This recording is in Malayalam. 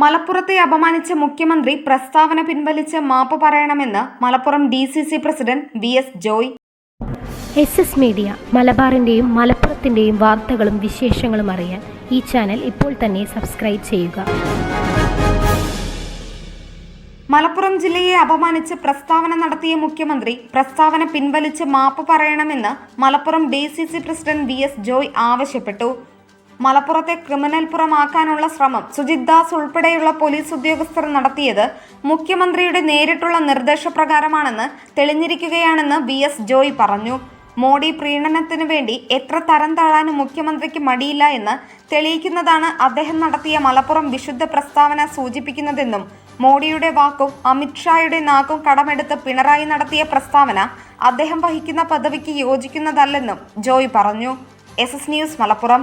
മലപ്പുറത്തെ അപമാനിച്ച മുഖ്യമന്ത്രി പ്രസ്താവന പിൻവലിച്ച് മാപ്പ് പറയണമെന്ന് Malappuram D C C president V S Joy. S S media മലബാറിന്റെയും മലപ്പുറത്തിന്റെയും വാർത്തകളും വിശേഷങ്ങളും അറിയാൻ ഈ ചാനൽ ഇപ്പോൾ തന്നെ സബ്സ്ക്രൈബ് ചെയ്യുക. മലപ്പുറം ജില്ലയെ അപമാനിച്ച് പ്രസ്താവന നടത്തിയ മുഖ്യമന്ത്രി പ്രസ്താവന പിൻവലിച്ച് മാപ്പ് പറയണമെന്ന് Malappuram D C C president V S Joy ആവശ്യപ്പെട്ടു. മലപ്പുറത്തെ ക്രിമിനൽ പുറമാക്കാനുള്ള ശ്രമം സുജിത് ദാസ് ഉൾപ്പെടെയുള്ള പോലീസ് ഉദ്യോഗസ്ഥർ നടത്തിയത് മുഖ്യമന്ത്രിയുടെ നേരിട്ടുള്ള നിർദ്ദേശപ്രകാരമാണെന്ന് തെളിഞ്ഞിരിക്കുകയാണെന്ന് വി എസ് ജോയ് പറഞ്ഞു. മോഡി പ്രീണനത്തിനു വേണ്ടി എത്ര തരം താഴാനും മുഖ്യമന്ത്രിക്ക് മടിയില്ല എന്ന് തെളിയിക്കുന്നതാണ് അദ്ദേഹം നടത്തിയ മലപ്പുറം വിശുദ്ധ പ്രസ്താവന സൂചിപ്പിക്കുന്നതെന്നും മോഡിയുടെ വാക്കും അമിത്ഷായുടെ നാക്കും കടമെടുത്ത് പിണറായി നടത്തിയ പ്രസ്താവന അദ്ദേഹം വഹിക്കുന്ന പദവിക്ക് യോജിക്കുന്നതല്ലെന്നും ജോയ് പറഞ്ഞു. S news Malappuram.